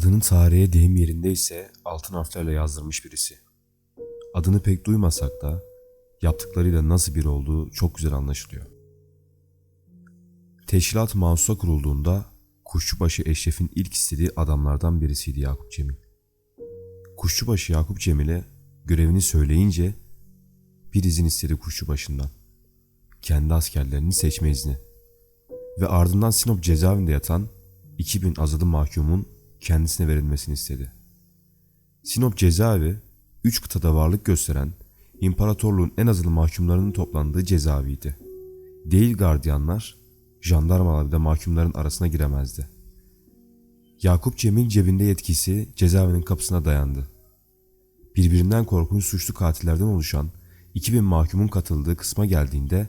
Adının tarihe deyim yerinde ise altın harflerle yazdırmış birisi. Adını pek duymasak da yaptıklarıyla nasıl biri olduğu çok güzel anlaşılıyor. Teşkilat Mahsus'a kurulduğunda Kuşçubaşı Eşref'in ilk istediği adamlardan birisiydi Yakup Cemil. Kuşçubaşı Yakup Cemil'e görevini söyleyince bir izin istedi Kuşçubaşı'ndan. Kendi askerlerini seçme izni. Ve ardından Sinop cezaevinde yatan 2000 azadı mahkumun kendisine verilmesini istedi. Sinop cezaevi, üç kıtada varlık gösteren, imparatorluğun en azılı mahkumlarının toplandığı cezaeviydi. Değil gardiyanlar, jandarmalar da mahkumların arasına giremezdi. Yakup Cemil cebinde yetkisi cezaevinin kapısına dayandı. Birbirinden korkunç suçlu katillerden oluşan 2000 mahkumun katıldığı kısma geldiğinde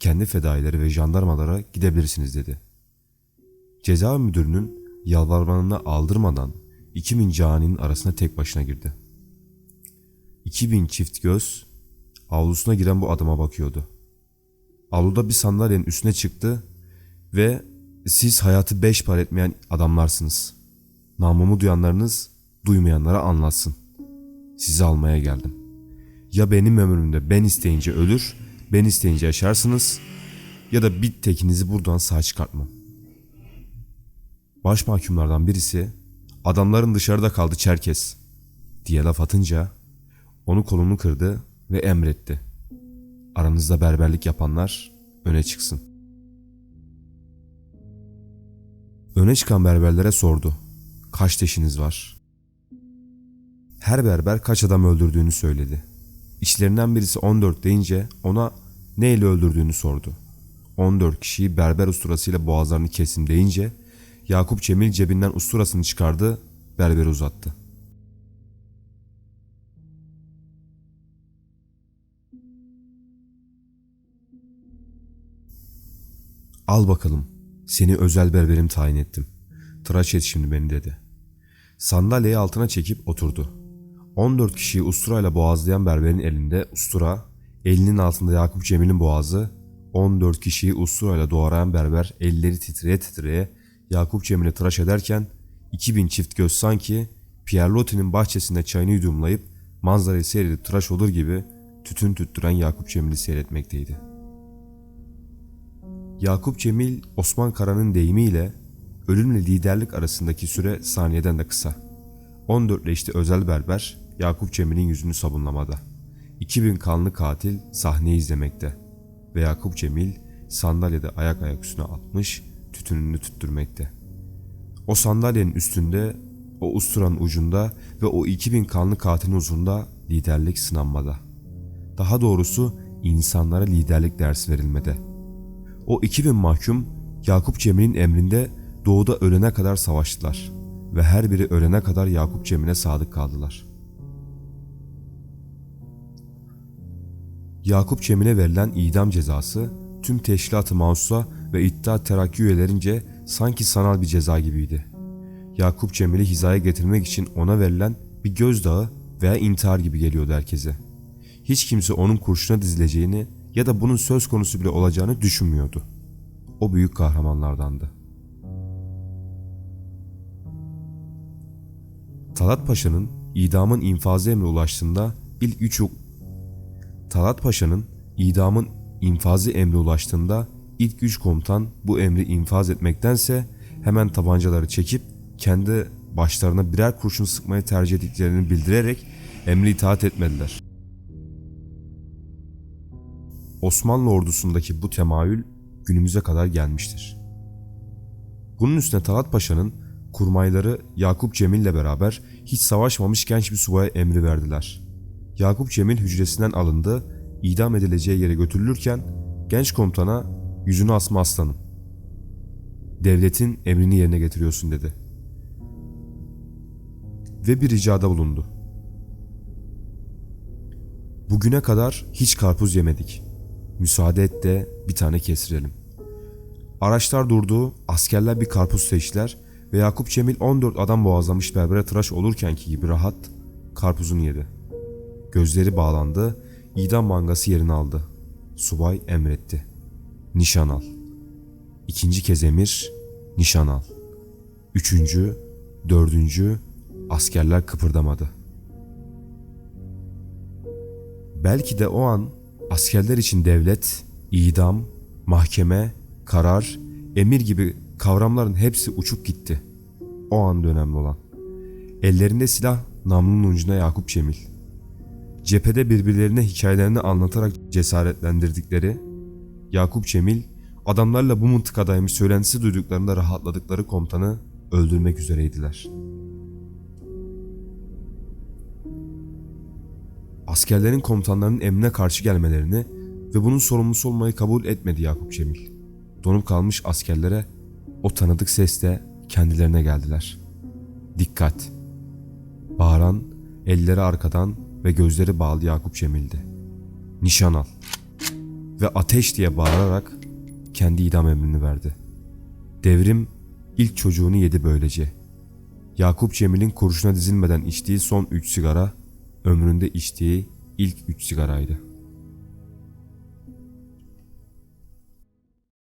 kendi fedaileri ve jandarmalara gidebilirsiniz dedi. Cezaevi müdürünün yalvarmanını aldırmadan 2000 caninin arasına tek başına girdi. 2000 çift göz avlusuna giren bu adama bakıyordu. Avluda bir sandalyenin üstüne çıktı ve siz hayatı beş par etmeyen adamlarsınız. Namımı duyanlarınız duymayanlara anlatsın. Sizi almaya geldim. Ya benim ömrümde ben isteyince ölür, ben isteyince yaşarsınız ya da bir tekinizi buradan sağ çıkartmam. Baş mahkumlardan birisi adamların dışarıda kaldı Çerkes diye laf atınca onu kolunu kırdı ve emretti. Aranızda berberlik yapanlar öne çıksın. Öne çıkan berberlere sordu. Kaç teşiniz var? Her berber kaç adam öldürdüğünü söyledi. İçlerinden birisi 14 deyince ona neyle öldürdüğünü sordu. 14 kişiyi berber usturasıyla boğazlarını kesim deyince Yakup Cemil cebinden usturasını çıkardı, berberi uzattı. Al bakalım, seni özel berberim tayin ettim. Tıraş et şimdi beni dedi. Sandalyeyi altına çekip oturdu. 14 kişiyi usturayla boğazlayan berberin elinde ustura, elinin altında Yakup Cemil'in boğazı, 14 kişiyi usturayla doğrayan berber elleri titreye titreye Yakup Cemil'i tıraş ederken 2000 çift göz sanki Pierre Loti'nin bahçesinde çayını yudumlayıp manzarayı seyredip tıraş olur gibi tütün tüttüren Yakup Cemil'i seyretmekteydi. Yakup Cemil Osman Kara'nın deyimiyle ölümle liderlik arasındaki süre saniyeden de kısa. 14 leşli özel berber Yakup Cemil'in yüzünü sabunlamada. 2000 kanlı katil sahneyi izlemekte ve Yakup Cemil sandalyede ayak ayak üstüne atmış tütününü tüttürmekte. O sandalyenin üstünde, o usturanın ucunda ve o 2000 kanlı katilin uzunda liderlik sınanmada. Daha doğrusu insanlara liderlik dersi verilmede. O 2000 mahkum Yakup Cemil'in emrinde doğuda ölene kadar savaştılar ve her biri ölene kadar Yakup Cemil'e sadık kaldılar. Yakup Cemil'e verilen idam cezası tüm teşkilat-ı mahsusa ve İttihat Terakki üyelerince sanki sanal bir ceza gibiydi. Yakup Cemil'i hizaya getirmek için ona verilen bir gözdağı veya intihar gibi geliyordu herkese. Hiç kimse onun kurşuna dizileceğini ya da bunun söz konusu bile olacağını düşünmüyordu. O büyük kahramanlardandı. Talat Paşa'nın idamın infazı emri ulaştığında ilk üç Talat Paşa'nın idamın infazı emri ulaştığında ilk güç komutan bu emri infaz etmektense hemen tabancaları çekip kendi başlarına birer kurşun sıkmayı tercih ettiklerini bildirerek emri itaat etmediler. Osmanlı ordusundaki bu temayül günümüze kadar gelmiştir. Bunun üstüne Talat Paşa'nın kurmayları Yakup Cemil ile beraber hiç savaşmamış genç bir subaya emri verdiler. Yakup Cemil hücresinden alındı, idam edileceği yere götürülürken genç komutana yüzünü asma aslanım. Devletin emrini yerine getiriyorsun dedi. Ve bir ricada bulundu. Bugüne kadar hiç karpuz yemedik. Müsaade et de bir tane kestirelim. Araçlar durdu, askerler bir karpuz seçtiler ve Yakup Cemil 14 adam boğazlamış berbere tıraş olurkenki gibi rahat karpuzunu yedi. Gözleri bağlandı, idam mangası yerini aldı. Subay emretti. Nişan al. İkinci kez emir, nişan al. Üçüncü, Dördüncü, askerler kıpırdamadı. Belki de o an askerler için devlet, idam, mahkeme, karar, emir gibi kavramların hepsi uçup gitti. O an önemli olan. Ellerinde silah namlunun ucuna Yakup Cemil. Cephede birbirlerine hikayelerini anlatarak cesaretlendirdikleri Yakup Cemil adamlarla bu mıntıkadaymış söylentisi duyduklarında rahatladıkları komutanı öldürmek üzereydiler. Askerlerin komutanlarının emrine karşı gelmelerini ve bunun sorumlusu olmayı kabul etmedi Yakup Cemil. Donup kalmış askerlere o tanıdık sesle kendilerine geldiler. Dikkat! Bağıran, elleri arkadan ve gözleri bağlı Yakup Cemil'di. Nişan al! Ve ateş diye bağırarak kendi idam emrini verdi. Devrim ilk çocuğunu yedi böylece. Yakup Cemil'in kurşuna dizilmeden içtiği son üç sigara, ömründe içtiği ilk üç sigaraydı.